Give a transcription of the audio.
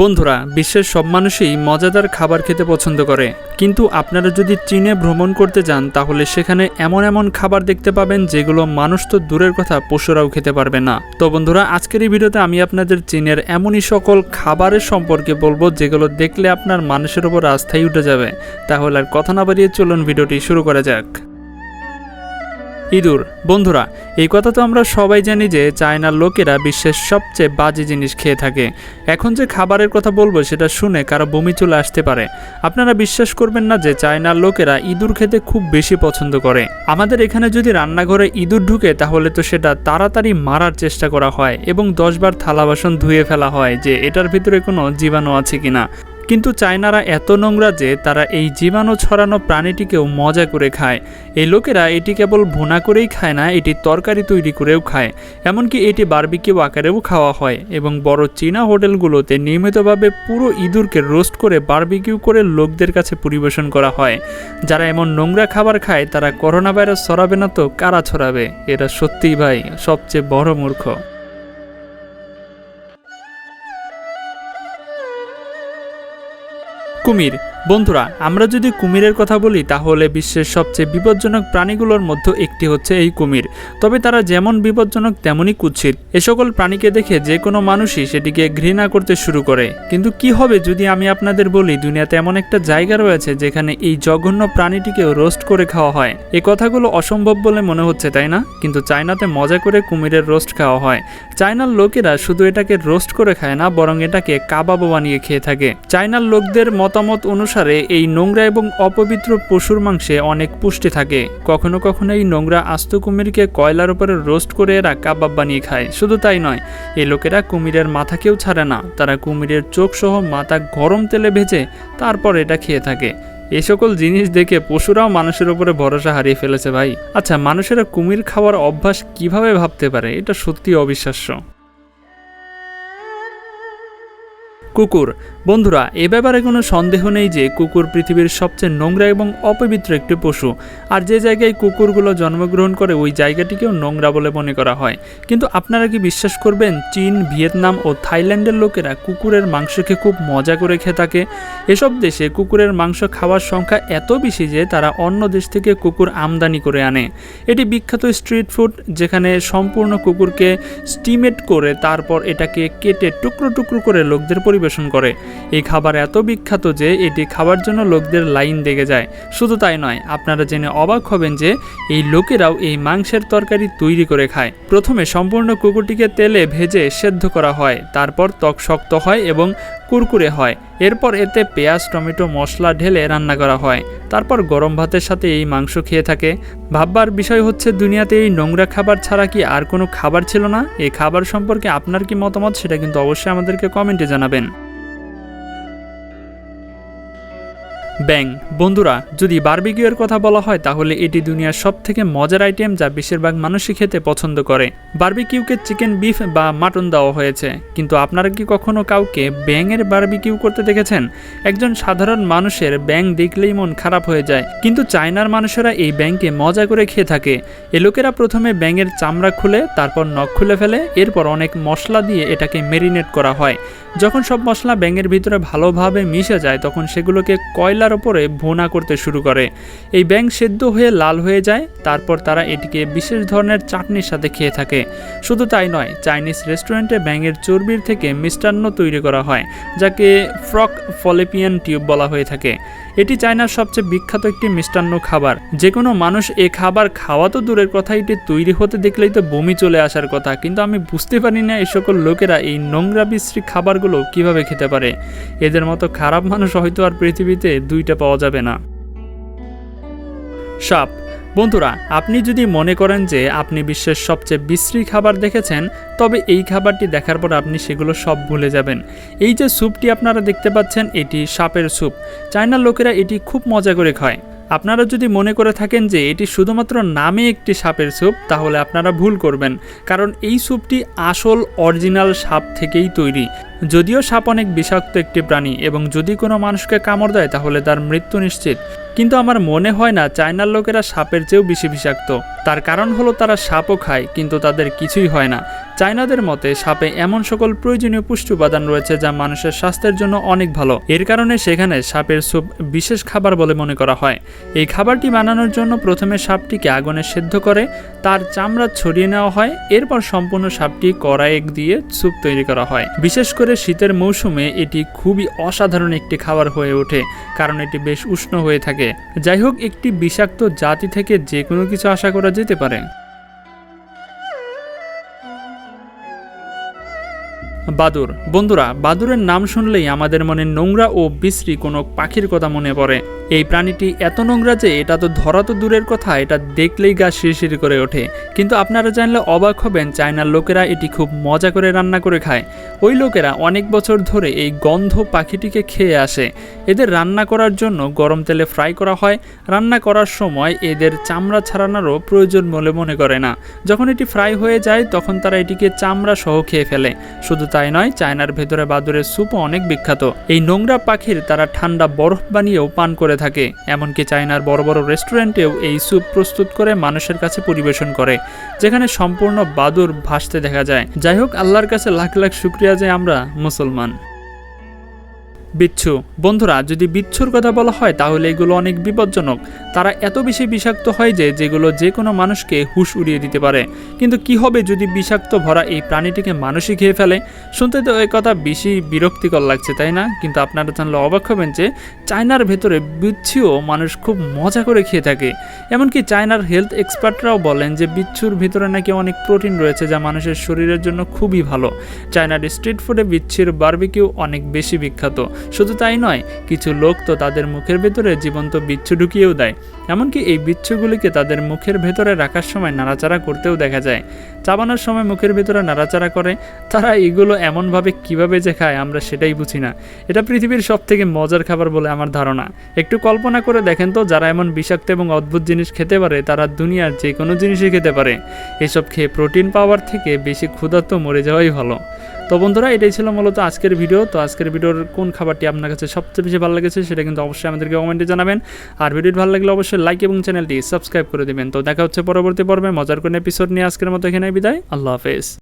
বন্ধুরা, বিশ্বের সব মানুষই মজাদার খাবার খেতে পছন্দ করে। কিন্তু আপনারা যদি চীনে ভ্রমণ করতে যান, তাহলে সেখানে এমন এমন খাবার দেখতে পাবেন যেগুলো মানুষ তো দূরের কথা পশুরাও খেতে পারবে না। তো বন্ধুরা, আজকের এই ভিডিওতে আমি আপনাদের চীনের এমনই সকল খাবারের সম্পর্কে বলব যেগুলো দেখলে আপনার মানুষের ওপর আস্থাই উঠে যাবে। তাহলে আর কথা না বাড়িয়ে চলুন ভিডিওটি শুরু করা যাক। ইঁদুর, বন্ধুরা, এই কথা তো আমরা সবাই জানি যে চায়নার লোকেরা বিশ্বের সবচেয়ে বাজে জিনিস খেয়ে থাকে। এখন যে খাবারের কথা বলব সেটা শুনে কারও বমি চলে আসতে পারে। আপনারা বিশ্বাস করবেন না যে চায়নার লোকেরা ইঁদুর খেতে খুব বেশি পছন্দ করে। আমাদের এখানে যদি রান্নাঘরে ইঁদুর ঢুকে তাহলে তো সেটা তাড়াতাড়ি মারার চেষ্টা করা হয় এবং দশবার থালা বাসন ধুয়ে ফেলা হয় যে এটার ভিতরে কোনো জীবাণু আছে কিনা। কিন্তু চায়নারা এত নোংরা যে তারা এই জীবাণু ছড়ানো প্রাণীটিকেও মজা করে খায়। এই লোকেরা এটি কেবল ভুনা করেই খায় না, এটি তরকারি তৈরি করেও খায়। এমনকি এটি বার্বিকিউ আকারেও খাওয়া হয় এবং বড় চীনা হোটেলগুলোতে নিয়মিতভাবে পুরো ইঁদুরকে রোস্ট করে বার্বিকিউ করে লোকদের কাছে পরিবেশন করা হয়। যারা এমন নোংরা খাবার খায়, তারা করোনা ভাইরাস ছড়াবে না তো কারা ছড়াবে? এরা সত্যিই ভাই সবচেয়ে বড় মূর্খ। কুমির। বন্ধুরা, আমরা যদি কুমিরের কথা বলি, তাহলে বিশ্বের সবচেয়ে বিপজ্জনক প্রাণীগুলোর মধ্যে একটি হচ্ছে এই কুমির। তবে তারা যেমন বিপজ্জনক, তেমনই কুৎসিত। এ সকল প্রাণীকে দেখে যে কোনো মানুষই সেটিকে ঘৃণা করতে শুরু করে। কিন্তু কি হবে যদি আমি আপনাদের বলি, দুনিয়াতে এমন একটা জায়গা রয়েছে যেখানে এই জঘন্য প্রাণীটিকেও রোস্ট করে খাওয়া হয়। এ কথাগুলো অসম্ভব বলে মনে হচ্ছে, তাই না? কিন্তু চায়নাতে মজা করে কুমিরের রোস্ট খাওয়া হয়। চায়নার লোকেরা শুধু এটাকে রোস্ট করে খায় না, বরং এটাকে কাবাবও বানিয়ে খেয়ে থাকে। চায়নার লোকদের মতামত অনুসারে এই নোংরা এবং অপবিত্র পশুর মাংসে অনেক পুষ্টি থাকে। কখনো কখনো এই নোংরা আস্ত কুমিরকে কয়লার উপরে রোস্ট করে এরা কাবাব বানিয়ে খায়। শুধু তাই নয় এই লোকেরা কুমিরের মাথাকেও ছাড়ে না। তারা কুমিরের চোখ সহ মাথা গরম তেলে ভেজে তারপর এটা খেয়ে থাকে। এই সকল জিনিস দেখে পশুরাও মানুষের উপরে ভরসা হারিয়ে ফেলেছে ভাই। আচ্ছা মানুষেরা কুমির খাওয়ার অভ্যাস কীভাবে ভাবতে পারে? এটা সত্যি অবিশ্বাস্য। কুকুর বন্ধুরা, এ ব্যাপারে কোনো সন্দেহ নেই যে কুকুর পৃথিবীর সবচেয়ে নোংরা এবং অপবিত্র একটি পশু। আর যে জায়গায় কুকুরগুলো জন্মগ্রহণ করে, ওই জায়গাটিকেও নোংরা বলে মনে করা হয়। কিন্তু আপনারা কি বিশ্বাস করবেন, চীন, ভিয়েতনাম ও থাইল্যান্ডের লোকেরা কুকুরের মাংসকে খুব মজা করে খেয়ে থাকে? এসব দেশে কুকুরের মাংস খাওয়ার সংখ্যা এত বেশি যে তারা অন্য দেশ থেকে কুকুর আমদানি করে আনে। এটি বিখ্যাত স্ট্রিট ফুড, যেখানে সম্পূর্ণ কুকুরকে স্টিমেট করে তারপর এটাকে কেটে টুকরো টুকরো করে লোকদের পরিবেশন করে। এই খাবার এত বিখ্যাত যে এটি খাবার জন্য লোকদের লাইন লেগে যায়। শুধু তাই নয়, আপনারা জেনে অবাক হবেন যে এই লোকেরাও এই মাংসের তরকারি তৈরি করে খায়। প্রথমে সম্পূর্ণ কুকুরটিকে তেলে ভেজে সেদ্ধ করা হয়, তারপর ত্বক শক্ত হয় এবং কুরকুরে হয়। এরপর এতে পেঁয়াজ, টমেটো, মশলা ঢেলে রান্না করা হয়। তারপর গরম ভাতের সাথে এই মাংস খেয়ে থাকে। ভাববার বিষয় হচ্ছে, দুনিয়াতে এই নোংরা খাবার ছাড়া কি আর কোনো খাবার ছিল না? এই খাবার সম্পর্কে আপনার কি মতামত? সেটা কিন্তু অবশ্যই আমাদেরকে কমেন্টে জানাবেন। ব্যাং। বন্ধুরা, যদি বার্বিকিউয়ের কথা বলা হয়, তাহলে এটি দুনিয়ার সব থেকে মজার আইটেম যা বেশিরভাগ মানুষই খেতে পছন্দ করে। বার্বিকিউকে চিকেন বিফ বা মাটন দেওয়া হয়েছে। কিন্তু আপনারা কি কখনো কাউকে ব্যাঙের বার্বিকিউ করতে দেখেছেন? একজন সাধারণ মানুষের ব্যাং দেখলেই মন খারাপ হয়ে যায়। কিন্তু চায়নার মানুষেরা এই ব্যাংকে মজা করে খেয়ে থাকে। এ লোকেরা প্রথমে ব্যাঙের চামড়া খুলে, তারপর নখ খুলে ফেলে, এরপর অনেক মশলা দিয়ে এটাকে মেরিনেট করা হয়। যখন সব মশলা ব্যাঙের ভিতরে ভালোভাবে মিশে যায়, তখন সেগুলোকে কয়লার ওপরে ভোনা করতে শুরু করে। এই ব্যাঙ সেদ্ধ হয়ে লাল হয়ে যায়, তারপর তারা এটিকে বিশেষ ধরনের চাটনির সাথে খেয়ে থাকে। শুধু তাই নয়, চাইনিজ রেস্টুরেন্টে ব্যাঙের চর্বির থেকে মিষ্টান্ন তৈরি করা হয়, যাকে ফ্রক ফলেপিয়ান টিউব বলা হয়ে থাকে। এটি চায়নার সবচেয়ে বিখ্যাত একটি মিষ্টান্ন খাবার। যে কোনো মানুষ এ খাবার খাওয়া তো দূরের কথা, এটি তৈরি হতে দেখলেই তো বমি চলে আসার কথা। কিন্তু আমি বুঝতে পারি না এই সকল লোকেরা এই নোংরা বিশ্রী খাবারগুলো কীভাবে খেতে পারে। এদের মতো খারাপ মানুষ হয়তো আর পৃথিবীতে দুইটা পাওয়া যাবে না। সাপ, বন্ধুরা, আপনি যদি মনে করেন যে আপনি বিশ্বের সবচেয়ে বিশ্রী খাবার দেখেছেন, তবে এই খাবারটি দেখার পর আপনি সেগুলো সব ভুলে যাবেন। এই যে স্যুপটি আপনারা দেখতে পাচ্ছেন, এটি সাপের স্যুপ। চায়নার লোকেরা এটি খুব মজা করে খায়। আপনারা যদি মনে করে থাকেন যে এটি শুধুমাত্র নামে একটি সাপের স্যুপ, তাহলে আপনারা ভুল করবেন, কারণ এই স্যুপটি আসল, অরিজিনাল সাপ থেকেই তৈরি। যদিও সাপ অনেক বিষাক্ত একটি প্রাণী, এবং যদি কোনো মানুষকে কামড় দেয়, তাহলে তার মৃত্যু নিশ্চিত। কিন্তু আমার মনে হয় না চায়নার লোকেরা সাপের চেয়েও বেশি বিষাক্ত। তার কারণ হলো তারা সাপও খায়, কিন্তু তাদের কিছুই হয় না। চায়নাদের মতে সাপে এমন সকল প্রয়োজনীয় পুষ্টি উপাদান রয়েছে যা মানুষের স্বাস্থ্যের জন্য অনেক ভালো। এর কারণে সেখানে সাপের স্যুপ বিশেষ খাবার বলে মনে করা হয়। এই খাবারটি বানানোর জন্য প্রথমে সাপটিকে আগুনে সেদ্ধ করে, তার চামড়া ছড়িয়ে নেওয়া হয়। এরপর সম্পূর্ণ সাপটি কড়াইয়ে দিয়ে স্যুপ তৈরি করা হয়। বিশেষ করে শীতের মৌসুমে এটি খুবই অসাধারণ একটি খাবার হয়ে ওঠে, কারণ এটি বেশ উষ্ণ হয়ে থাকে। যাই হোক, একটি বিষাক্ত জাতি থেকে যে কোনো কিছু আশা করা যেতে পারে। বাদুর। বন্ধুরা, বাদুরের নাম শুনলেই আমাদের মনে নোংরা ও বিশ্রী কোনো পাখির কথা মনে পড়ে। এই প্রাণীটি এত নোংরা যে এটা তো ধরা তো দূরের কথা, এটা দেখলেই গা শিরশির করে ওঠে। কিন্তু আপনারা জানলে অবাক হবেন, চায়নার লোকেরা এটি খুব মজা করে রান্না করে খায়। ওই লোকেরা অনেক বছর ধরে এই গন্ধ পাখিটিকে খেয়ে আসে। এদের রান্না করার জন্য গরম তেলে ফ্রাই করা হয়। রান্না করার সময় এদের চামড়া ছাড়ানোরও প্রয়োজন বলে মনে করে না। যখন এটি ফ্রাই হয়ে যায়, তখন তারা এটিকে চামড়া সহ খেয়ে ফেলে। শুধু তাই নয়, চায়নার ভেতরে বাদুরের স্যুপও অনেক বিখ্যাত। এই নোংরা পাখির তারা ঠান্ডা বরফ বানিয়েও পান করে থাকে। এমনকি চায়নার বড় বড় রেস্টুরেন্টেও এই স্যুপ প্রস্তুত করে মানুষের কাছে পরিবেশন করে, যেখানে সম্পূর্ণ বাদুর ভাসতে দেখা যায়। যাই হোক, আল্লাহর কাছে লাখ লাখ শুক্রিয়া যে আমরা মুসলমান। বিচ্ছু। বন্ধুরা, যদি বিচ্ছুর কথা বলা হয়, তাহলে এগুলো অনেক বিপজ্জনক। তারা এত বেশি বিষাক্ত হয় যে, যেগুলো যে কোনো মানুষকে হুশ উড়িয়ে দিতে পারে। কিন্তু কি হবে যদি বিষাক্ত ভরা এই প্রাণীটিকে মানুষই খেয়ে ফেলে? শুনতে তো এই কথা বেশি বিরক্তিকর লাগছে, তাই না? কিন্তু আপনারা জানলে অবাক হবেন যে, চায়নার ভেতরে বিচ্ছুও মানুষ খুব মজা করে খেয়ে থাকে। এমনকি চায়নার হেলথ এক্সপার্টরাও বলেন যে, বিচ্ছুর ভিতরে নাকি অনেক প্রোটিন রয়েছে যা মানুষের শরীরের জন্য খুবই ভালো। চায়নার স্ট্রিট ফুডে বিচ্ছির বারবিকিউ অনেক বেশি বিখ্যাত। শুধু তাই নয়, কিছু লোক তো তাদের মুখের ভেতরে জীবন্ত বিচ্ছু ঢুকিয়েও দেয়। এমনকি এই বিচ্ছুগুলিকে তাদের মুখের ভেতরে রাখার সময় নাড়াচাড়া করতেও দেখা যায়। চাবানোর সময় মুখের ভেতরে নাড়াচাড়া করে, তারা এগুলো এমনভাবে কীভাবে যে খায় আমরা সেটাই বুঝি না। এটা পৃথিবীর সব থেকে মজার খাবার বলে আমার ধারণা। একটু কল্পনা করে দেখেন তো, যারা এমন বিষাক্ত এবং অদ্ভুত জিনিস খেতে পারে, তারা দুনিয়ার যে কোনো জিনিসই খেতে পারে। এসব খেয়ে প্রোটিন পাওয়ার থেকে বেশি ক্ষুধার্ত মরে যাওয়াই ভালো। তো বন্ধুরা, এটাই ছিল মূলত আজকের ভিডিও। তো আজকের ভিডিওর কোন খাবারটি আপনার কাছে সবচেয়ে বেশি ভালো লেগেছে সেটা কিন্তু অবশ্যই আমাদেরকে কমেন্টে জানাবেন। আর ভিডিওটি ভালো লাগলে অবশ্যই লাইক এবং চ্যানেলটি সাবস্ক্রাইব করে দেবেন। তো দেখা হচ্ছে পরবর্তী পর্বে, মজার কোন এপিসোড নিয়ে আজকের মতো এখানে বিদায়। আল্লাহ হাফেজ।